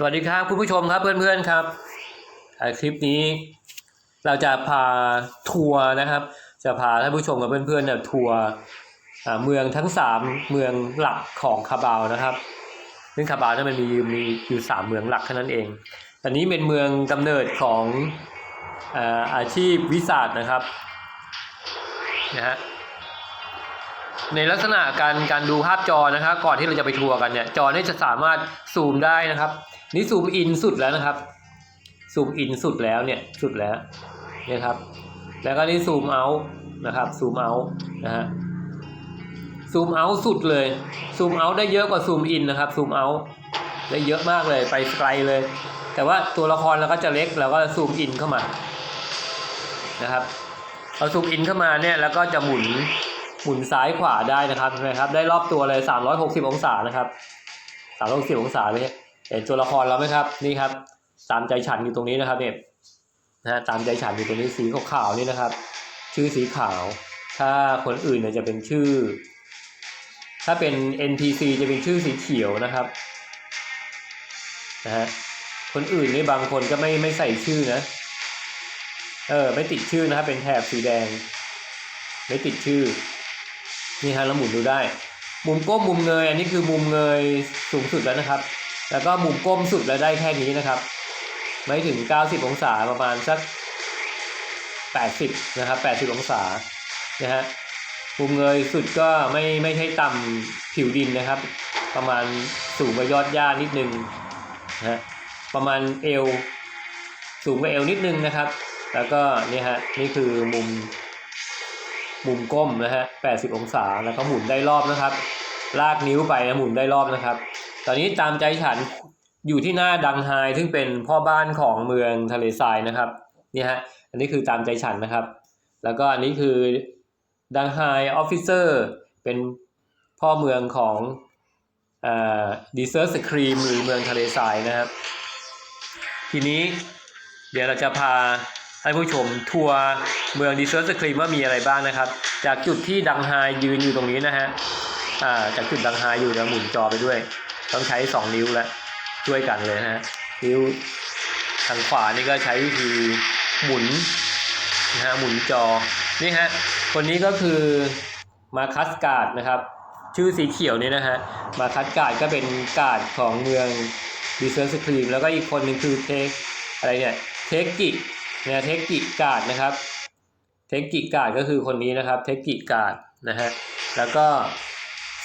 สวัสดีครับคุณผู้ชมครับเพื่อนๆครับคลิปนี้เราจะพาทัวร์นะครับ จะพาท่านผู้ชมกับเพื่อนๆเนี่ยทัวร์เมืองทั้งสามเมืองหลักของคาบาวนะครับซึ่งคาบาวนั้นมันมีมีอยู่สามเมืองหลักแค่นั้นเองอันนี้เป็นเมืองกำเนิดของอาอาชีพวิสาสนะครับนะฮะในลักษณะการการดูภาพจอนะครับ ก่อนที่เราจะไปทัวร์กันเนี่ย จอนี่จะสามารถซูมได้นะครับ นี่ซูมอินสุดแล้วนะครับ ซูมอินสุดแล้วเนี่ยสุดแล้วเนี่ยครับ แล้วก็นี่ซูมเอานะครับซูมเอานะฮะซูมเอาสุดเลยซูมเอาได้เยอะกว่าซูมอินนะครับซูมเอาได้เยอะมากเลยไปไกลเลย แต่ว่าตัวละครเราก็จะเล็กเราก็ซูมอินเข้ามานะครับเอาซูมอินเข้ามาเนี่ยแล้วก็จะหมุนหมุนซ้ายขวาได้นะครับนะครับ ได้รอบตัวเลย360 องศานะครับ360 องศาเลย เห็นตัวละครเราไหมครับนี่ครับ ตามใจฉันอยู่ตรงนี้นะครับเนี่ยนะฮะตามใจฉันอยู่ตรงนี้สีขาวๆนี่นะครับ ชื่อสีขาว ถ้าคนอื่นเนี่ยจะเป็นชื่อ ถ้าเป็น NPC จะเป็นชื่อสีเขียวนะครับนะฮะคนอื่นนี่บางคนก็ไม่ไม่ใส่ชื่อนะเออไม่ติดชื่อนะครับเป็นแถบสีแดง ไม่ติดชื่อนี่ฮะเราหมุนดูได้ มุมก้มมุมเงยอันนี้คือมุมเงยสูงสุดแล้วนะครับ แล้วก็มุมก้มสุดแล้วได้แค่นี้นะครับ ไม่ถึง 90 องศาประมาณสัก 80 นะครับ 80 องศานะฮะมุมเงยสุดก็ไม่ไม่ใช่ต่ำผิวดินนะครับ ประมาณสูงกว่ายอดหญ้านิดนึงนะฮะประมาณเอวสูงกว่าเอวนิดนึงนะครับ แล้วก็นี่ฮะนี่คือมุมมุมก้มนะฮะ 80 องศา แล้วก็หมุนได้รอบนะครับ ลากนิ้วไปนะหมุนได้รอบนะครับ ตอนนี้ตามใจฉันอยู่ที่หน้าดังไฮซึ่งเป็นพ่อบ้านของเมืองทะเลทรายนะครับนี่ฮะอันนี้คือตามใจฉันนะครับ แล้วก็อันนี้คือดังไฮออฟฟิเซอร์เป็นพ่อเมืองของอ่าดีเซอร์สครีมหรือเมืองทะเลทรายนะครับ ทีนี้เดี๋ยวเราจะพาให้ผู้ชมทัวร์เมืองดีเซอร์สครีมว่ามีอะไรบ้างนะครับ จากจุดที่ดังไฮยืนอยู่ตรงนี้นะฮะอ่าจากจุดดังไฮอยู่จะหมุนจอไปด้วย ต้องใช้2นิ้วแล้วช่วยกันเลยนะฮะนิ้วทางขวานี่ก็ใช้วิธีหมุนนะฮะหมุนจอนี่ฮะคนนี้ก็คือมาคัสการ์ดนะครับชื่อสีเขียวนี่นะฮะมาคัสการ์ดก็เป็นการ์ดของเมืองดีเซอร์สครีมแล้วก็อีกคนหนึ่งคือเทคอะไรเนี่ยเทคกิเนี่ยเทคกิการ์ดนะครับเทคกิการ์ดก็คือคนนี้นะครับเทคกิการ์ดนะฮะแล้วก็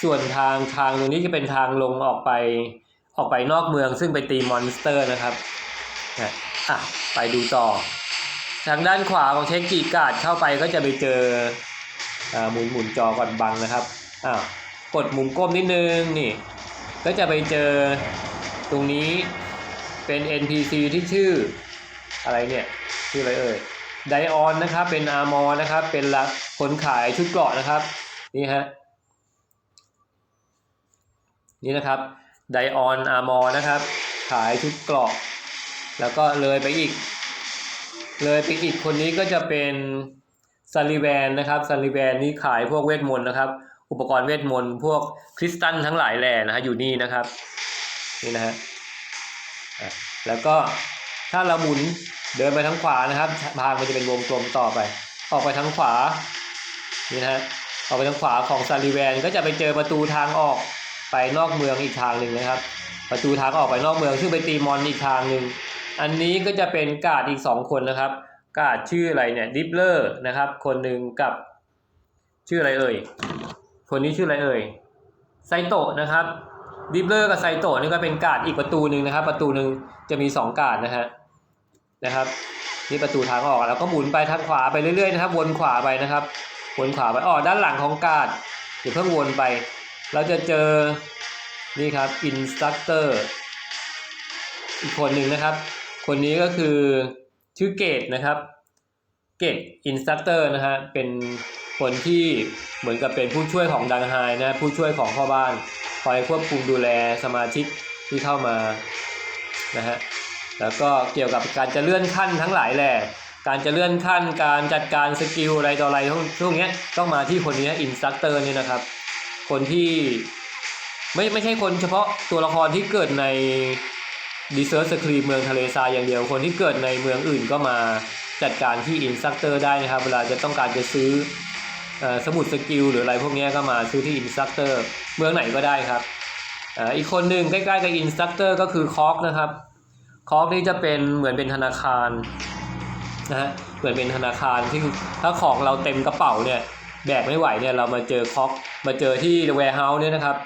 ส่วนทางทางตรงนี้จะเป็นทางลงออกไปออกไปนอกเมืองซึ่งไปตีมอนสเตอร์นะครับนะอะไปดูต่อ ทางด้านขวาของเทคกิการ์ดเข้าไปก็จะไปเจออ่าหมุนหมุนจอก่อนบังนะครับอ้าวกดมุมก้มนิดนึงนี่ ก็จะไปเจอตรงนี้เป็น NPC ที่ชื่ออะไรเนี่ยชื่ออะไรเอ่ยไดออนนะครับเป็นอาร์มอนะครับเป็นละคนขายชุดเกราะนะครับนี่ฮะ นี่นะครับไดออนอาร์มอนะครับ ขายชุดเกราะ แล้วก็เลยไปอีก เลยไปอีกคนนี้ก็จะเป็นซาลิแวนนะครับซาลิแวนนี่ขายพวกเวทมนต์นะครับ อุปกรณ์เวทมนต์พวกคริสตัลทั้งหลายแหล่นะฮะอยู่นี่นะครับนี่นะฮะอะแล้วก็ถ้าเราหมุนเดินไปทางขวานะครับทางมันจะเป็นวงกลมต่อไป ออกไปทางขวานี่นะฮะออกไปทางขวาของซาลิแวนก็จะไปเจอประตูทางออก ไปนอกเมืองอีกทางหนึ่งนะครับ ประตูทางออกไปนอกเมือง ซึ่งไปตีมอนอีกทางหนึ่งอันนี้ก็จะเป็นกาดอีกสองคนนะครับ กาดชื่ออะไรเนี่ยดิปเลอร์นะครับ คนหนึ่งกับชื่ออะไรเอ่ยคนนี้ชื่ออะไรเอ่ยไซโตะนะครับดิปเลอร์กับไซโตะนี่ก็เป็นกาดอีกประตูหนึ่งนะครับ ประตูหนึ่งจะมีสองกาดนะฮะนะครับนี่ประตูทางออกแล้วก็หมุนไปทางขวาไปเรื่อยๆนะครับ วนขวาไปนะครับ วนขวาไปอ๋อด้านหลังของกาดเดี๋ยวเพิ่งวนไป เราจะเจอ นี่ครับอินสตัคเตอร์อีกคนหนึ่งนะครับ คนนี้ก็คือชื่อเกตนะครับ เกตอินสตัคเตอร์นะฮะเป็นคนที่เหมือนกับเป็นผู้ช่วยของดังไฮนะผู้ช่วยของพ่อบ้านคอยควบคุมดูแลสมาชิกที่เข้ามานะฮะแล้วก็เกี่ยวกับการจะเลื่อนขั้นทั้งหลายแหละการจะเลื่อนขั้นการจัดการสกิลอะไรต่ออะไรพวกพวกเนี้ต้องมาที่คนนี้อินสตัคเตอร์นี่นะครับ คนที่ ไม่ไม่ใช่คนเฉพาะตัวละครที่เกิดในดีเซอร์สครีมเมืองทะเลทรายอย่างเดียวคนที่เกิดในเมืองอื่นก็มาจัดการที่อินสตัคเตอร์ได้นะครับ เวลาจะต้องการจะซื้ออสมุดสกิลหรืออะไรพวกนี้ก็มาซื้อที่อินสตัคเตอร์เมืองไหนก็ได้ครับอ,อีกคนหนึ่งใกล้ๆกับอินสตัคเตอร์ก็คือคอกนะครับคอกนี่จะเป็นเหมือนเป็นธนาคารนะฮะเหมือนเป็นธนาคารที่ถ้าของเราเต็มกระเป๋าเนี่ยแบกไม่ไหวเนี่ยเรามาเจอคอกมาเจอที่ warehouse เนี่ยนะครับ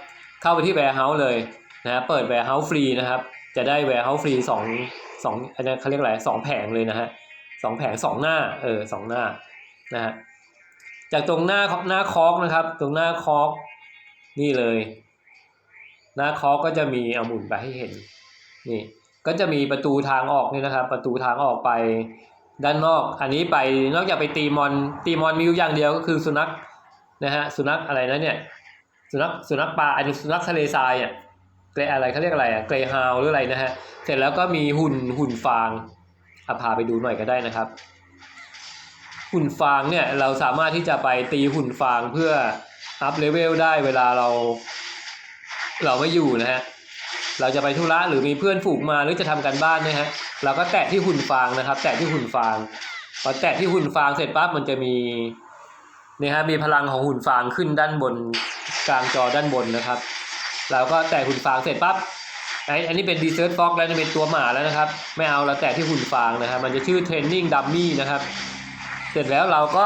เข้าไปที่ warehouse เลยนะฮะเปิด warehouse ฟรีนะครับ จะได้ warehouse ฟรีสองสองอันนี้เขาเรียกอะไรสองแผงเลยนะฮะสองแผงสองหน้าเออสองหน้านะฮะจากตรงหน้าหน้าคอกนะครับ ตรงหน้าคอกนี่เลย หน้าคอกก็จะมีเอาหมุนไปให้เห็นนี่ก็จะมีประตูทางออกนี่นะครับ ประตูทางออกไปด้านนอก อันนี้ไปนอกจากไปตีมอนตีมอนมีอยู่อย่างเดียวก็คือสุนัขนะฮะสุนัขอะไรนะเนี่ย สุนัขสุนัขปลาอันนี้สุนัขทะเลทรายอะเกรอะไรเขาเรียกอะไรอะเกรฮาวหรืออะไรนะฮะเสร็จแล้วก็มีหุ่นหุ่นฟางอาพาไปดูหน่อยก็ได้นะครับ หุ่นฟางเนี่ยเราสามารถที่จะไปตีหุ่นฟางเพื่ออัพเลเวลได้เวลาเรา เราไม่อยู่นะฮะเราจะไปธุระหรือมีเพื่อนฝูงมาหรือจะทำกันบ้านนะฮะเราก็แตะที่หุ่นฟางนะครับ แตะที่หุ่นฟางพอแตะที่หุ่นฟางเสร็จปั๊บมันจะมีนี่ฮะมีพลังของหุ่นฟางขึ้นด้านบน กลางจอด้านบนนะครับ เราก็แตะหุ่นฟางเสร็จปั๊บไออันนี้เป็นดีเซอร์ฟ็อกแล้วจะเป็นตัวหมาแล้วนะครับ ไม่เอาเราแตะที่หุ่นฟางนะครับ มันจะชื่อเทรนนิ่งดัมมี่นะครับ เสร็จแล้วเราก็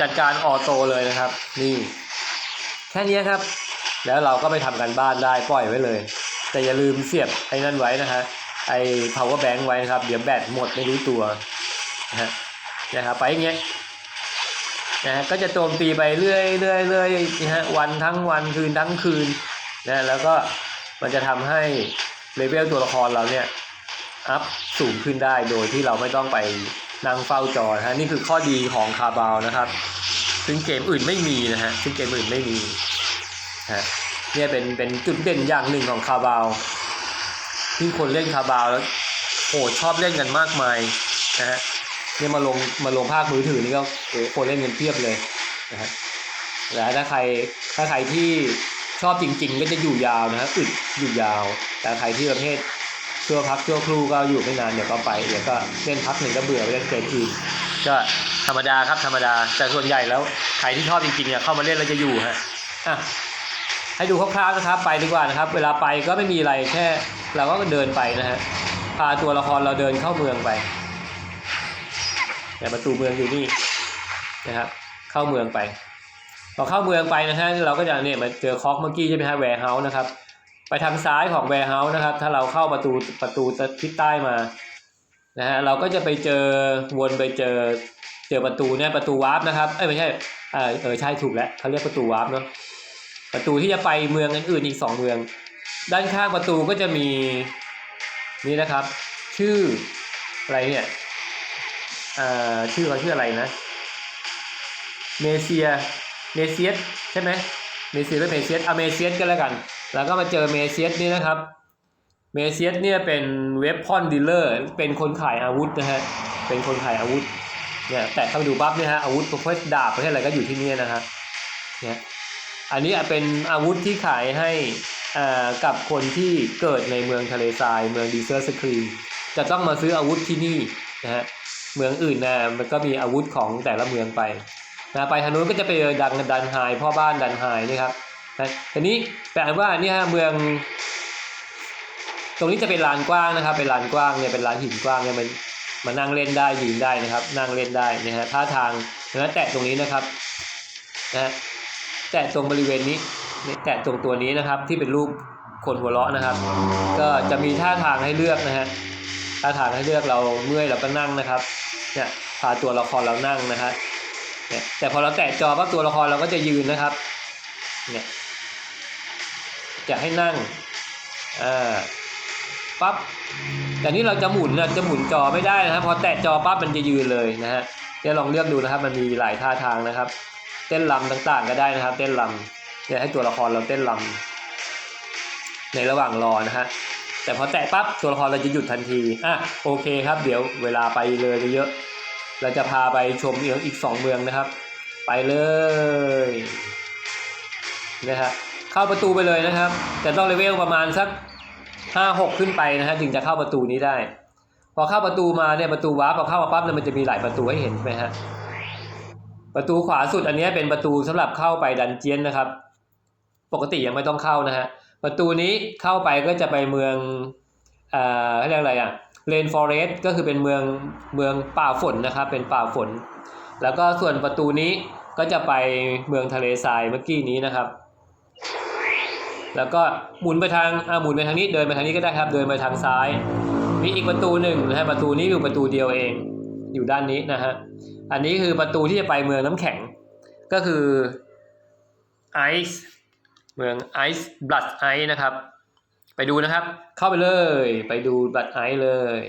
จัดการออโต้เลยนะครับ นี่ แค่นี้ครับ แล้วเราก็ไปทำกันบ้านได้ปล่อยไว้เลย แต่อย่าลืมเสียบไอ้นั่นไว้นะฮะไอ้ power bank ไว้นะครับ เดี๋ยวแบตหมดไม่รู้ตัวนะฮะนะครับไปอย่างเงี้ย นะฮะก็จะโจมตีไปเรื่อยเรื่อยเรื่อยนะฮะวันทั้งวันคืนทั้งคืนนะแล้วก็มันจะทำให้เลเวลตัวละครเราเนี่ยอัพสูงขึ้นได้โดยที่เราไม่ต้องไปนั่งเฝ้าจอนะฮะนี่คือข้อดีของคาบาวนะครับ ซึ่งเกมอื่นไม่มีนะฮะซึ่งเกมอื่นไม่มีฮะเนี่ยเป็นเป็นจุดเด่นอย่างหนึ่งของคาบาว ที่คนเล่นคาบาวแล้วโหชอบเล่นกันมากมายนะฮะ เนี่ยมาลงมาลงภาคมือถือนี่ก็โอ้โหคนเล่นกันเพียบเลยนะฮะแล้วถ้าใครถ้าใครที่ชอบจริง ๆ ก็จะอยู่ยาวนะฮะอึดอยู่ยาว แต่ใครที่ประเภทชั่วพักชั่วครู่ก็อยู่ไม่นานเดี๋ยวก็ไปเดี๋ยวก็เล่นพักหนึ่งก็เบื่อไปเล่นเกมอื่นก็ธรรมดาครับธรรมดาแต่ส่วนใหญ่แล้วใครที่ชอบจริงๆเนี่ยเข้ามาเล่นแล้วจะอยู่ฮะอะให้ดูคร่าวๆนะครับไปดีกว่านะครับ เวลาไปก็ไม่มีอะไรแค่ เราก็เดินไปนะฮะพาตัวละครเราเดินเข้าเมืองไป แต่ประตูเมืองอยู่นี่นะครับ เข้าเมืองไป พอเข้าเมืองไปนะฮะเราก็จะเนี่ยมาเจอคอกเมื่อกี้ใช่ไหมฮะแวร์เฮาส์นะครับ ไปทางซ้ายของแวร์เฮาส์นะครับ ถ้าเราเข้าประตูประตูทิศใต้มานะฮะเราก็จะไปเจอวนไปเจอเจอประตูเนี่ยประตูวาร์ปนะครับเอ้ยไม่ใช่เออเออใช่ถูกแล้วเขาเรียกประตูวาร์ปเนาะประตูที่จะไปเมืองอื่นอีกสองเมือง ด้านข้างประตูก็จะมีนี่นะครับ ชื่ออะไรเนี่ย ชื่อเขาชื่ออะไรนะ เมเซีย เมเซียสใช่ไหมเมเซียสหรือเมเซียสเอาเมเซียสก็แล้วกัน แล้วก็มาเจอเมเซียสนี่นะครับ เมเซียสเนี่ยเป็นเว็บพอนดีลเลอร์ เป็นคนขายอาวุธนะฮะ เป็นคนขายอาวุธ เนี่ยแต่เข้าไปดูปั๊บเนี่ยฮะอาวุธประเภทดาบประเภทอะไรก็อยู่ที่นี่นะฮะ เนี่ย อันนี้เป็นอาวุธที่ขายให้อ่ากับคนที่เกิดในเมืองทะเลทราย เมืองดีเซอร์สครีมจะต้องมาซื้ออาวุธที่นี่นะฮะ เมืองอื่นนะมันก็มีอาวุธของแต่ละเมืองไปนะไปทางนู้นก็จะไปเจอดังดันไฮพ่อบ้านดันไฮนี่ครับนะทีนี้แปลว่านี่ฮะเมือง ตรงนี้จะเป็นลานกว้างนะครับ เป็นลานกว้างเนี่ยเป็นลานหินกว้างเนี่ยมันมานั่งเล่นได้ยืนได้นะครับ นั่งเล่นได้นะฮะท่าทางนะแตะตรงนี้นะครับนะแตะตรงบริเวณนี้แตะตรงตัวนี้นะครับ ที่เป็นรูปคนหัวเราะนะครับ ก็จะมีท่าทางให้เลือกนะฮะท่าทางให้เลือกเราเมื่อยเราก็นั่งนะครับ เนี่ยพาตัวละครเรานั่งนะฮะเนี่ยแต่พอเราแตะจอปั๊บตัวละครเราก็จะยืนนะครับเนี่ยจะให้นั่งอ่าปั๊บแต่นี่เราจะหมุนนะจะหมุนจอไม่ได้นะครับพอแตะจอปั๊บมันจะยืนเลยนะฮะเดี๋ยวลองเลือกดูนะครับ มันมีหลายท่าทางนะครับ เต้นลำต่างๆก็ได้นะครับ เต้นลำเนี่ยให้ตัวละครเราเต้นลำในระหว่างรอนะฮะ แต่พอแตะปั๊บตัวละครเราจะหยุดทันทีอะโอเคครับ เดี๋ยวเวลาไปเลยเยอะ เราจะพาไปชมเอีกสองเมืองนะครับ ไปเลยนะฮะเข้าประตูไปเลยนะครับ แต่ต้องเลเวลประมาณสักห้าหกขึ้นไปนะฮะถึงจะเข้าประตูนี้ได้ พอเข้าประตูมาเนี่ยประตูวาร์ปพอเข้ามาปั๊บเนี่ยมันจะมีหลายประตูให้เห็นไหมฮะประตูขวาสุดอันนี้เป็นประตูสำหรับเข้าไปดันเจียนนะครับ ปกติยังไม่ต้องเข้านะฮะ ประตูนี้เข้าไปก็จะไปเมืองเอ่อเขาเรียกอะไรอะเลนฟอเรสต์ก็คือเป็นเมืองเมืองป่าฝนนะครับเป็นป่าฝน แล้วก็ส่วนประตูนี้ก็จะไปเมืองทะเลทรายเมื่อกี้นี้นะครับ แล้วก็หมุนไปทางอ่าหมุนไปทางนี้เดินไปทางนี้ก็ได้ครับ เดินไปทางซ้าย มีอีกประตูหนึ่งนะฮะประตูนี้อยู่ประตูเดียวเอง อยู่ด้านนี้นะฮะอันนี้คือประตูที่จะไปเมืองน้ำแข็งก็คือไอซ์ เมืองไอซ์บลัดไอซ์นะครับ ไปดูนะครับ เข้าไปเลยไปดูบลัดไอซ์เลย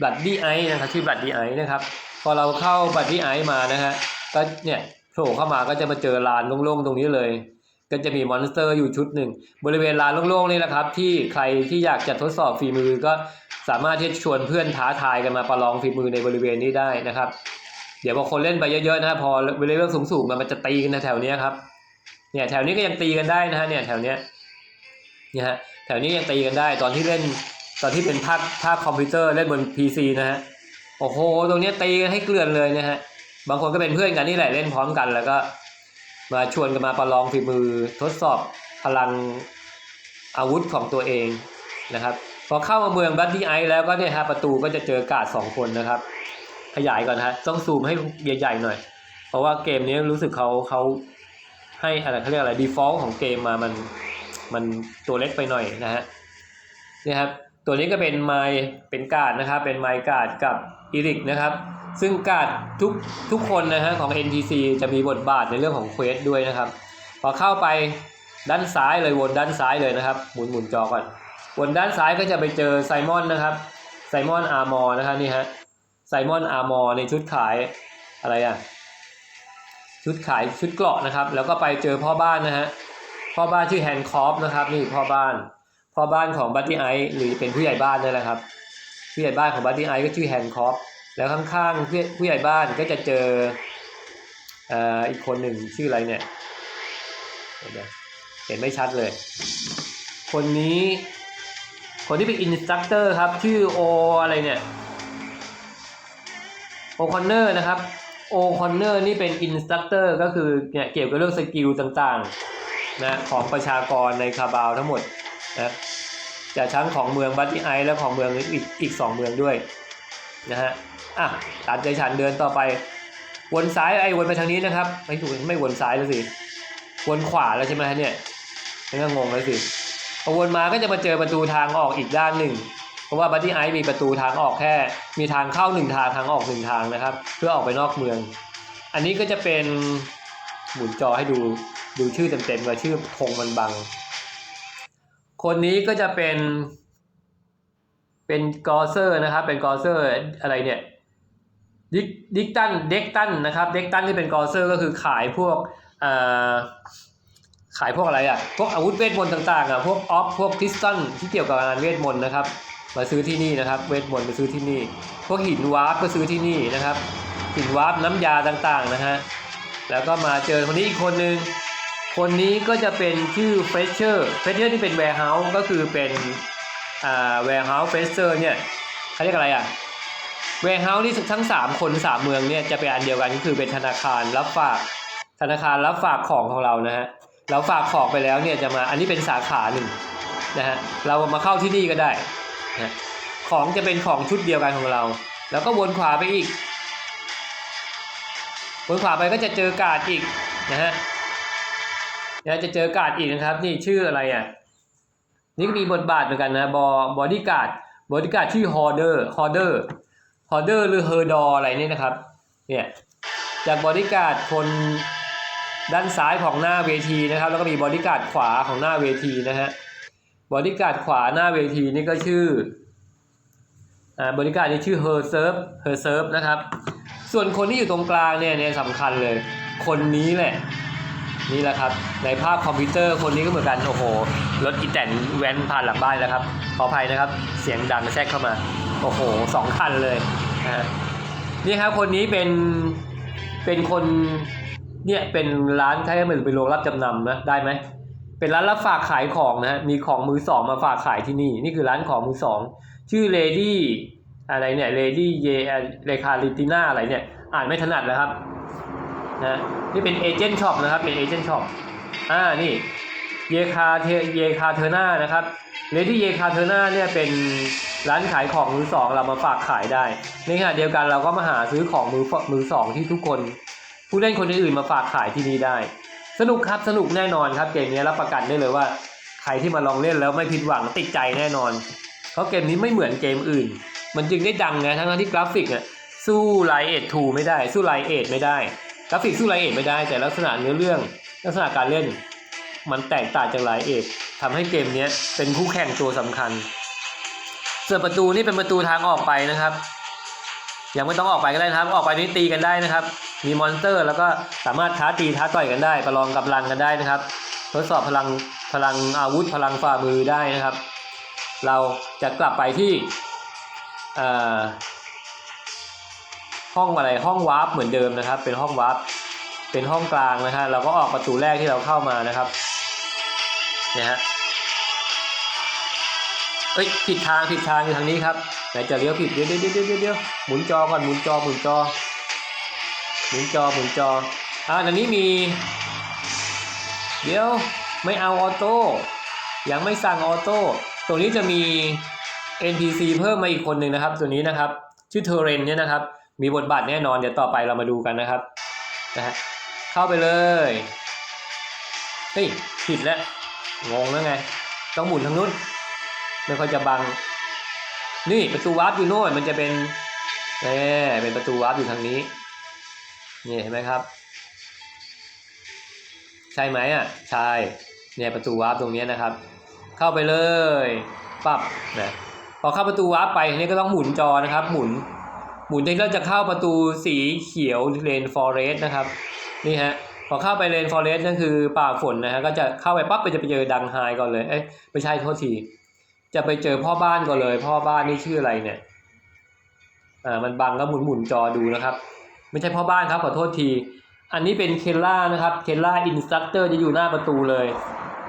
บลัดดี้ไอซ์นะครับชื่อบลัดดี้ไอซ์นะครับ พอเราเข้าบลัดดี้ไอซ์มานะฮะก็เนี่ยโผล่เข้ามาก็จะมาเจอลานโล่งๆตรงนี้เลย ก็จะมีมอนสเตอร์อยู่ชุดหนึ่ง บริเวณลานโล่งๆนี่แหละครับ ที่ใครที่อยากจะทดสอบฝีมือก็สามารถที่จะชวนเพื่อนท้าทายกันมาประลองฝีมือในบริเวณนี้ได้นะครับ เดี๋ยวพอคนเล่นไปเยอะๆนะครับพอเลเวลสูงๆมันจะตีกันแถวๆนี้ครับ เนี่ยแถวนี้ก็ยังตีกันได้นะฮะเนี่ยแถวเนี้ยเนี่ยฮะแถวนี้ยังตีกันได้ตอนที่เล่นตอนที่เป็นภาคภาคคอมพิวเตอร์เล่นบน PC นะฮะโอ้โหตรงเนี้ยตีกันให้เกลื่อนเลยนะฮะบางคนก็เป็นเพื่อนกันนี่แหละเล่นพร้อมกัน แล้วก็มาชวนกันมาประลองฝีมือทดสอบพลังอาวุธของตัวเองนะครับพอเข้ามาเมืองบัตตี้ไอแล้วก็เนี่ยฮะประตูก็จะเจอกาดสองคนนะครับ ขยายก่อนฮะต้องซูมให้ใหญ่ๆหน่อย เพราะว่าเกมนี้รู้สึกเขาเขา ให้อะไรเขาเรียกอะไร default ของเกมมามันมันตัวเล็กไปหน่อยนะฮะเนี่ยครับตัวนี้ก็เป็นไมเป็นการ์ดนะครับ เป็นไมการ์ดกับอีริกนะครับ ซึ่งการ์ดทุกทุกคนนะฮะของ NPC จะมีบทบาทในเรื่องของเควสด้วยนะครับ พอเข้าไปด้านซ้ายเลยวนด้านซ้ายเลยนะครับ หมุนหมุนจอก่อนวนด้านซ้ายก็จะไปเจอไซมอนนะครับไซมอนอาร์มอร์นะครับนี่ฮะไซมอนอาร์มอร์ในชุดขายอะไรอะ ชุดขายชุดเกราะนะครับ แล้วก็ไปเจอพ่อบ้านนะฮะพ่อบ้านชื่อแฮนคอฟนะครับนี่พ่อบ้าน พ่อบ้านของบัตตี้ไอหรือเป็นผู้ใหญ่บ้านนี่แหละครับผู้ใหญ่บ้านของบัตตี้ไอก็ชื่อแฮนคอฟแล้วข้างๆผู้ผู้ใหญ่บ้านก็จะเจอเอ่ออีกคนหนึ่งชื่ออะไรเนี่ยเดี๋ยวๆเห็นไม่ชัดเลย คนนี้ คนที่เป็นอินสตัคเตอร์ครับ ชื่อโออะไรเนี่ยโอคอนเนอร์นะครับ โอคอนเนอร์นี่เป็นอินสตัคเตอร์ก็คือเนี่ยเกี่ยวกับเรื่องสกิลต่างๆนะของประชากรในคาบาวทั้งหมดนะจะทั้งของเมืองบัตติไอและของเมืองอีกอีกสองเมืองด้วยนะฮะอะตามใจฉันเดินต่อไป วนซ้ายไอ้วนไปทางนี้นะครับไม่ถูกไม่วนซ้ายแล้วสิวนขวาแล้วใช่ไหมฮะเนี่ยนี่ก็งงเลยสิพอวนมาก็จะมาเจอประตูทางออกอีกด้านหนึ่ง เพราะว่าบัตตี้ไอมีประตูทางออกแค่ มีทางเข้าหนึ่งทางทางออกหนึ่งทางนะครับ เพื่อออกไปนอกเมือง อันนี้ก็จะเป็นหมุนจอให้ดูดูชื่อเต็มๆว่าชื่อธงมันบัง คนนี้ก็จะเป็น เป็นกอเซอร์นะครับ เป็นกอเซอร์อะไรเนี่ยดิกดิกตันเด็กตันนะครับ เด็กตันที่เป็นกอเซอร์ก็คือขายพวกอ่อขายพวกอะไรอะ พวกอาวุธเวทมนต์ต่างๆอะ พวกออฟ พวกคริสตัลที่เกี่ยวกับงานเวทมนต์นะครับ มาซื้อที่นี่นะครับ เวทมนต์มาซื้อที่นี่ พวกหินวาร์ปก็ซื้อที่นี่นะครับ หินวาร์ปน้ำยาต่างๆนะฮะ แล้วก็มาเจอคนนี้อีกคนนึง คนนี้ก็จะเป็นชื่อเฟเชอร์ เฟเชอร์ที่เป็นแวร์เฮาส์ก็คือเป็นอ่าแวร์เฮาส์เฟเชอร์เนี่ยเขาเรียกอะไรอะแวร์เฮาส์นี่ทั้ง 3 คนสามเมืองเนี่ยจะเป็นอันเดียวกันก็คือเป็นธนาคารรับฝากธนาคารรับฝากของของเรานะฮะเราฝากของไปแล้วเนี่ยจะมาอันนี้เป็นสาขาหนึ่งนะฮะเรามาเข้าที่นี่ก็ได้ นะของจะเป็นของชุดเดียวกันของเรา แล้วก็วนขวาไปอีก วนขวาไปก็จะเจอการ์ดอีกนะฮะนี่ยจะเจอการ์ดอีกนะครับ นี่ชื่ออะไรอะ นี่ก็มีบทบาทเหมือนกันนะบอบอดี้การ์ดบอดี้การ์ดชื่อฮอร์เดอร์ฮอร์เดอร์ฮอร์เดอร์หรือเฮอร์ดออะไรนี่นะครับ เนี่ยจากบอดี้การ์ดคนด้านซ้ายของหน้าเวทีนะครับ แล้วก็มีบอดี้การ์ดขวาของหน้าเวทีนะฮะ บอดี้การขวาหน้าเวทีนี่ก็ชื่ออ่าบอดี้การนี่ชื่อเฮอร์เซิร์ฟเฮอร์เซิฟนะครับ ส่วนคนที่อยู่ตรงกลางเนี่ยเนี่ยสำคัญเลย คนนี้แหละนี่แหละครับ ในภาพคอมพิวเตอร์คนนี้ก็เหมือนกัน โอ้โห รถอีแตนแว้นผ่านหลังบ้านแล้วครับ ขออภัยนะครับ เสียงดังแทรกเข้ามา โอ้โหสองคันเลยนะฮะนี่ครับ คนนี้เป็น เป็นคน เนี่ย เป็นร้านใช้เหมือนเป็นโรงรับจำนำนะ ได้ไหม เป็นร้านรับฝากขายของนะฮะมีของมือสองมาฝากขายที่นี่ นี่คือร้านของมือสองชื่อ Lady อะไรเนี่ย Lady Ye เลคาลิติน่าอะไรเนี่ย อ่านไม่ถนัดแล้วครับนะนี่เป็นเอเจนต์ช็อปนะครับ เป็นเอเจนต์ช็อปอ่านี่เยคาเทเยคาเทอร์นานะครับ Lady เยคาเทอร์นาเนี่ยเป็นร้านขายของมือสองเรามาฝากขายได้ในขณะเดียวกันเราก็มาหาซื้อของมือมือสองที่ทุกคน ผู้เล่นคนอื่นๆมาฝากขายที่นี่ได้ สนุกครับสนุกแน่นอนครับเกมนี้รับประกันได้เลยว่า ใครที่มาลองเล่นแล้วไม่ผิดหวังติดใจแน่นอน เพราะเกมนี้ไม่เหมือนเกมอื่น มันจึงได้ดังไงทั้งที่กราฟิกอะสู้ไลเอ็ดทูไม่ได้สู้ไลเอ็ดไม่ได้ กราฟิกสู้ไลเอ็ดไม่ได้ แต่ลักษณะเนื้อเรื่อง ลักษณะการเล่น มันแตกต่างจากไลเอ็ดทำให้เกมนี้เป็นคู่แข่งตัวสำคัญส่วนประตูนี่เป็นประตูทางออกไปนะครับ ยังไม่ต้องออกไปก็ได้นะครับ ออกไปนี่ตีกันได้นะครับ มีมอนสเตอร์ แล้วก็สามารถท้าตีท้าต่อยกันได้ ประลองกำลังกันได้นะครับ ทดสอบพลังพลังอาวุธพลังฝ่ามือได้นะครับ เราจะกลับไปที่ห้องอะไรห้องวาร์ปเหมือนเดิมนะครับ เป็นห้องวาร์ปเป็นห้องกลางนะฮะเราก็ออกประตูแรกที่เราเข้ามานะครับเนี่ยฮะเอ้ยผิดทางผิดทางอยู่ทางนี้ครับไหนจะเลี้ยวผิดเดี๋ยวเดี๋ยวเดี๋ยวเดี๋ยวเดี๋ยวหมุนจอก่อนหมุนจอหมุนจอ มุนจอหมุนจออ่าอันนี้มี เดี๋ยวไม่เอาออโต้ยังไม่สั่งออโต้ตรงนี้จะมี NPC เพิ่มมาอีกคนหนึ่งนะครับ ตัวนี้นะครับ ชื่อเทเรนเนี่ยนะครับ มีบทบาทแน่นอนเดี๋ยวต่อไปเรามาดูกันนะครับนะฮะเข้าไปเลยเฮ้ยผิดแล้วงงแล้วไง ต้องหมุนทางนู้นไม่ค่อยจะบัง นี่ประตูวาร์ปอยู่โน่นมันจะเป็นเอ่เป็นประตูวาร์ปอยู่ทางนี้ นี่เห็นไหมครับ ใช่ไหมอะ ใช่เนี่ยประตูวาร์ปตรงนี้นะครับ เข้าไปเลยปั๊บนะพอเข้าประตูวาร์ปไปนี้ก็ต้องหมุนจอนะครับ หมุน หมุนที่เราจะเข้าประตูสีเขียวเลนฟอเรสต์นะครับ นี่ฮะพอเข้าไปเลนฟอเรสต์นั่นคือป่าฝนนะฮะก็จะเข้าไปปั๊บไปจะไปเจอดังไฮก่อนเลยเอ้ยไม่ใช่โทษทีจะไปเจอพ่อบ้านก่อนเลย พ่อบ้านนี่ชื่ออะไรเนี่ยอ่ามันบังก็หมุนหมุนจอดูนะครับ ไม่ใช่พ่อบ้านครับขอโทษที อันนี้เป็นเคลล่านะครับเคลล่าอินสตัคเตอร์จะอยู่หน้าประตูเลย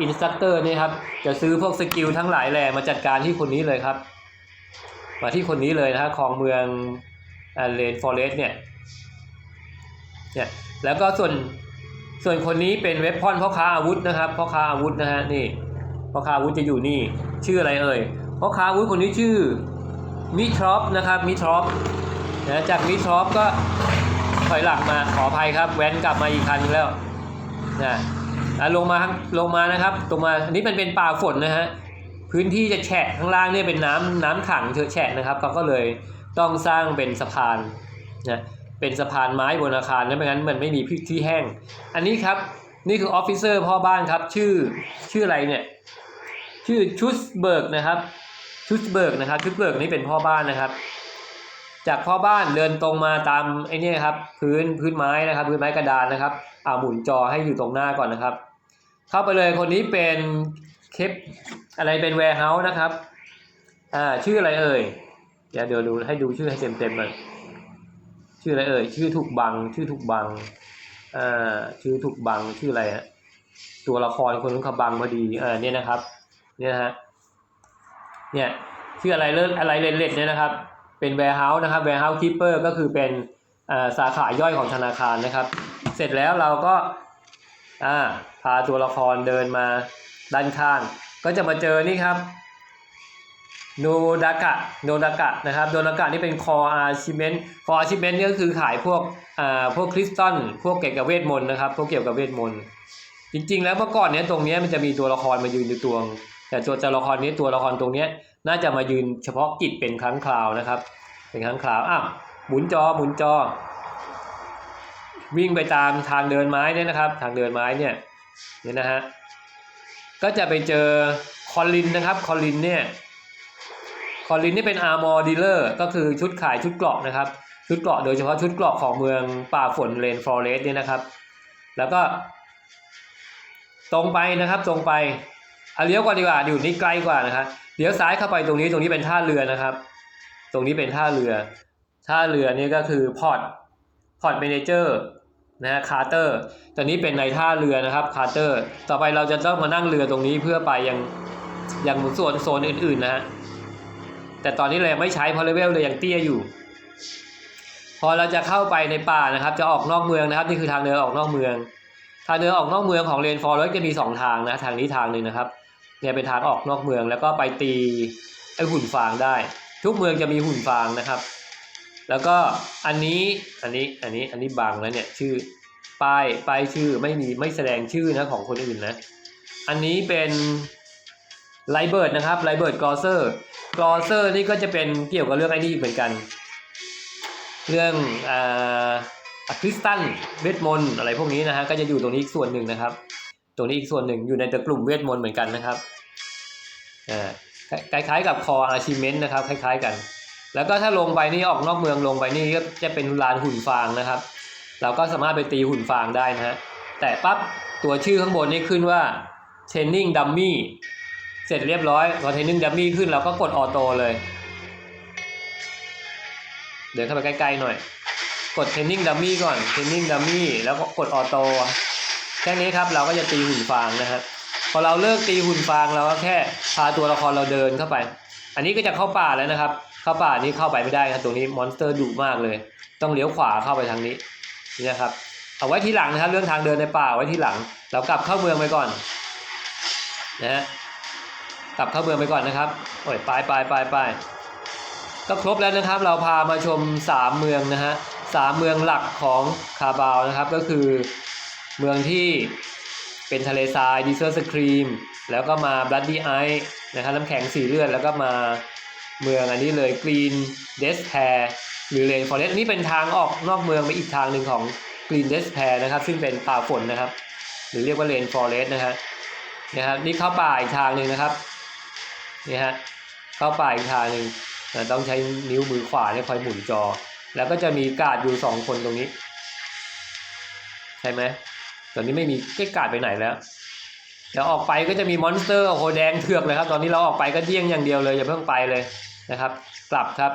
อินสตัคเตอร์นี่ครับจะซื้อพวกสกิลทั้งหลายแหล่มาจัดการที่คนนี้เลยครับมาที่คนนี้เลยนะฮะของเมืองเลนฟอเรสเนี่ยเนี่ยแล้วก็ส่วนส่วนคนนี้เป็นเว็บพอนพ่อค้าอาวุธนะครับพ่อค้าอาวุธนะฮะนี่พ่อค้าอาวุธจะอยู่นี่ชื่ออะไรเอ่ยพ่อค้าอาวุธคนนี้ชื่อมิทรอปนะครับมิทรอปนะจากมิทรอปก็ ถอยหลังมาขออภัยครับ แว้นกลับมาอีกคันแล้วนะอะลงมาลงมานะครับตรงมาอันนี้มันเป็นป่าฝนนะฮะพื้นที่จะแฉะข้างล่างเนี่ยเป็นน้ำน้ำขังเถอะแฉะนะครับเขาก็เลยต้องสร้างเป็นสะพานนะเป็นสะพานไม้บนอาคารนะไม่งั้นมันไม่มีพื้นที่แห้ง อันนี้ครับนี่คือออฟฟิเซอร์พ่อบ้านครับ ชื่อชื่ออะไรเนี่ยชื่อชุสเบิร์กนะครับชุสเบิร์กนะครับชุสเบิร์กนี่เป็นพ่อบ้านนะครับ จากพ่อบ้านเดินตรงมาตามไอ้นี่ครับพื้นพื้นไม้นะครับ พื้นไม้กระดานนะครับอ่าหมุนจอให้อยู่ตรงหน้าก่อนนะครับ เข้าไปเลยคนนี้เป็นเคปอะไรเป็นแวร์เฮาส์นะครับอ่าชื่ออะไรเอ่ยเดี๋ยวเดี๋ยวดูให้ดูชื่อให้เต็มเต็มเลยชื่ออะไรเอ่ยชื่อถูกบัง ชื่อถูกบังอ่าชื่อถูกบังชื่ออะไรฮะตัวละครคนนั้นขบังพอดีเออเนี่ยนะครับ เนี่ยฮะเนี่ยชื่ออะไรเลิศอะไรเล็ดๆเนี่ยนะครับ เป็น warehouse นะครับ warehouse keeper ก็คือเป็นสาขาย่อยของธนาคารนะครับ เสร็จแล้วเราก็าพาตัวละครเดินมาด้านข้าง ก็จะมาเจอนี่ครับโนดากะโนดากะนะครับโนดากะนี่เป็นคออาชิเมนคออาชิเมนนี่ก็คือขายพวกอ่าพวกคริสตัลพวกเกี่ยวกับเวทมนต์นะครับ พวกเกี่ยวกับเวทมนต์จริงๆ แล้วเมื่อก่อนเนี้ยตรงเนี้ยมันจะมีตัวละครมายืนอยู่ตัวง แต่ตัวตัวละครนี้ตัวละครตรงเนี้ยน่าจะมายืนเฉพาะกิจเป็นครั้งคราวนะครับ เป็นครั้งคราวอ้าวหมุนจอหมุนจอ วิ่งไปตามทางเดินไม้เนี่ยนะครับ ทางเดินไม้เนี่ยเนี่ยนะฮะก็จะไปเจอคอลินนะครับคอลินเนี่ยคอลินนี่เป็นอาร์มอร์ดีลเลอร์ก็คือชุดขายชุดเกราะนะครับ ชุดเกราะโดยเฉพาะชุดเกราะของเมืองป่าฝนเลนฟลอเรสเนี่ยนะครับ แล้วก็ตรงไปนะครับตรงไป เอาเลี้ยวก่อนดีกว่าอยู่นี่ใกล้กว่านะครับเลี้ยวซ้ายเข้าไปตรงนี้ตรงนี้เป็นท่าเรือนะครับ ตรงนี้เป็นท่าเรือ ท่าเรือนี่ก็คือพอร์ตพอร์ตเมนเจอร์นะฮะคาร์เตอร์ตอนนี้เป็นในท่าเรือนะครับคาร์เตอร์ ต่อไปเราจะต้องมานั่งเรือตรงนี้เพื่อไปยังยังส่วนโซนอื่นๆนะฮะแต่ตอนนี้เรายังไม่ใช้เพราะเลเวลเลยยังเตี้ยอยู่ พอเราจะเข้าไปในป่านะครับ จะออกนอกเมืองนะครับ นี่คือทางเดินออกนอกเมือง ทางเดินออกนอกเมืองของเรนฟอร์เรสจะมีสองทางนะทางนี้ทางหนึ่งนะครับ เนี่ยเป็นทางออกนอกเมืองแล้วก็ไปตีไอหุ่นฟางได้ ทุกเมืองจะมีหุ่นฟางนะครับ แล้วก็อันนี้อันนี้อันนี้อันนี้บังแล้วเนี่ยชื่อป้ายป้ายชื่อไม่มีไม่แสดงชื่อนะของคนอื่นนะ อันนี้เป็นไลเบิร์ดนะครับไลเบิร์ดกรอเซอร์กรอเซอร์นี่ก็จะเป็นเกี่ยวกับเรื่องไอ้นี่เหมือนกัน เรื่องอ่าคริสตันเวทมนต์อะไรพวกนี้นะฮะก็จะอยู่ตรงนี้อีกส่วนหนึ่งนะครับ ตรงนี้อีกส่วนหนึ่งอยู่ในแต่กลุ่มเวทมนต์เหมือนกันนะครับอ่าคล้ายๆกับคออาชิเมนต์นะครับ คล้ายๆกัน แล้วก็ถ้าลงไปนี่ออกนอกเมืองลงไปนี่ก็จะเป็นลานหุ่นฟางนะครับ เราก็สามารถไปตีหุ่นฟางได้นะฮะแต่ปั๊บตัวชื่อข้างบนนี่ขึ้นว่า Training Dummy เสร็จเรียบร้อยพอ Training Dummy ขึ้นเราก็กดออโต้เลย เดินเข้าไปใกล้ๆหน่อย กด Training Dummy ก่อน Training Dummy แล้วก็กดออโต้ แค่นี้ครับเราก็จะตีหุ่นฟางนะฮะพอเราเลิกตีหุ่นฟางเราก็แค่พาตัวละครเราเดินเข้าไป อันนี้ก็จะเข้าป่าแล้วนะครับ เข้าป่านี้เข้าไปไม่ได้ครับตรงนี้มอนสเตอร์ดุมากเลย ต้องเลี้ยวขวาเข้าไปทางนี้นี่นะครับเอาไว้ทีหลังนะครับ เรื่องทางเดินในป่าไว้ทีหลัง เรากลับเข้าเมืองไปก่อนนะฮะกลับเข้าเมืองไปก่อนนะครับโอ้ยไปไปไปไปก็ครบแล้วนะครับ เราพามาชมสามเมืองนะฮะสามเมืองหลักของคาบาวนะครับ ก็คือ เมืองที่เป็นทะเลทรายดีเซอร์สครีมแล้วก็มาบลัดดี้ไอนะครับน้ำแข็งสีเลือด แล้วก็มาเมืองอันนี้เลยกรีนเดสแพรหรือเลนฟอเรสต์นนี้เป็นทางออกนอกเมืองไปอีกทางหนึ่งของ Green d e s p a i r นะครับ ซึ่งเป็นป่าฝนนะครับ หรือเรียกว่า Rain Forest นะฮะนะครับนี่เข้าป่าอีกทางหนึ่งนะครับนี่ฮะเข้าป่าอีกทางหนึ่งต้องใช้นิ้วมือขวาเนี่ยคอยหมุนจอ แล้วก็จะมีกาดอยู่สองคนตรงนี้ ใช่ไหม ตอนนี้ไม่มีเก๊กกาดไปไหนแล้วเดี๋ยวออกไปก็จะมีมอนสเตอร์โอ้โหแดงเถือกเลยครับ ตอนนี้เราออกไปก็เดี้ยงอย่างเดียวเลยอย่าเพิ่งไปเลยนะครับ กลับครับ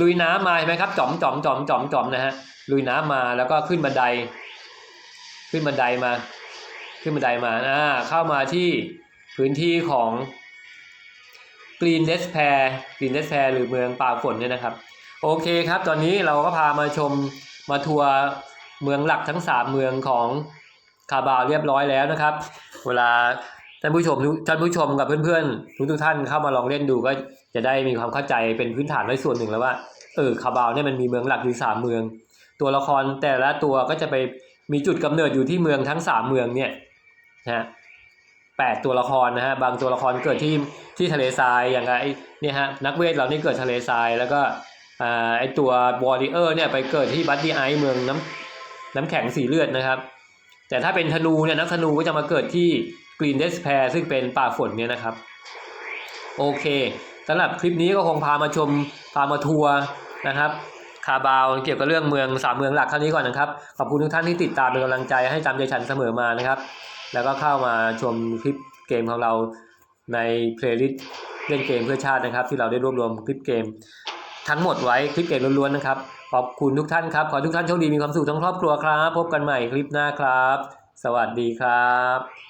ลุยน้ำมาใช่ไหมครับจอมจอมจอมจอมจอมนะฮะลุยน้ำมาแล้วก็ขึ้นบันได ขึ้นบันไดมา ขึ้นบันไดมาอ่าเข้ามาที่พื้นที่ของ Green d e s p a i r Green d e s p a i r หรือเมืองป่าฝนเนี่ยนะครับ โอเคครับ ตอนนี้เราก็พามาชมมาทัวร์เมืองหลักทั้งสามเมืองของ คาบาวเรียบร้อยแล้วนะครับ เวลาท่านผู้ชมทุกท่านผู้ชมกับเพื่อนๆทุกทุกท่านเข้ามาลองเล่นดูก็จะได้มีความเข้าใจเป็นพื้นฐานไว้ส่วนหนึ่งแล้วว่าเออคาบาวเนี่ยมันมีเมืองหลักอยู่สามเมือง ตัวละครแต่ละตัวก็จะไปมีจุดกำเนิดอยู่ที่เมืองทั้งสามเมืองเนี่ยนะฮะแปดตัวละครนะฮะบางตัวละครเกิดที่ที่ทะเลทรายอย่างไรเนี่ยฮะนักเวทเรานี่เกิดทะเลทรายแล้วก็อไอตัววอริเออร์เนี่ยไปเกิดที่บัตตี้ไอเมืองน้ำน้ำแข็งสีเลือดนะครับ แต่ถ้าเป็นธนูเนี่ยนักธนูก็จะมาเกิดที่กรีนเดสแพรซึ่งเป็นป่าฝนเนี่ยนะครับ โอเคสำหรับคลิปนี้ก็คงพามาชมพามาทัวร์นะครับคาบาวเกี่ยวกับเรื่องเมืองสามเมืองหลักเท่านี้ก่อนนะครับ ขอบคุณทุกท่านที่ติดตามเป็นกำลังใจให้ตามใจฉันเสมอมานะครับ แล้วก็เข้ามาชมคลิปเกมของเราในเพลย์ลิสต์เล่นเกมเพื่อชาตินะครับ ที่เราได้รวบรวมคลิปเกม ทั้งหมดไว้คลิปเกมล้วนๆนะครับ ขอบคุณทุกท่านครับ ขอทุกท่านโชคดีมีความสุขทั้งครอบครัวครับ พบกันใหม่คลิปหน้าครับ สวัสดีครับ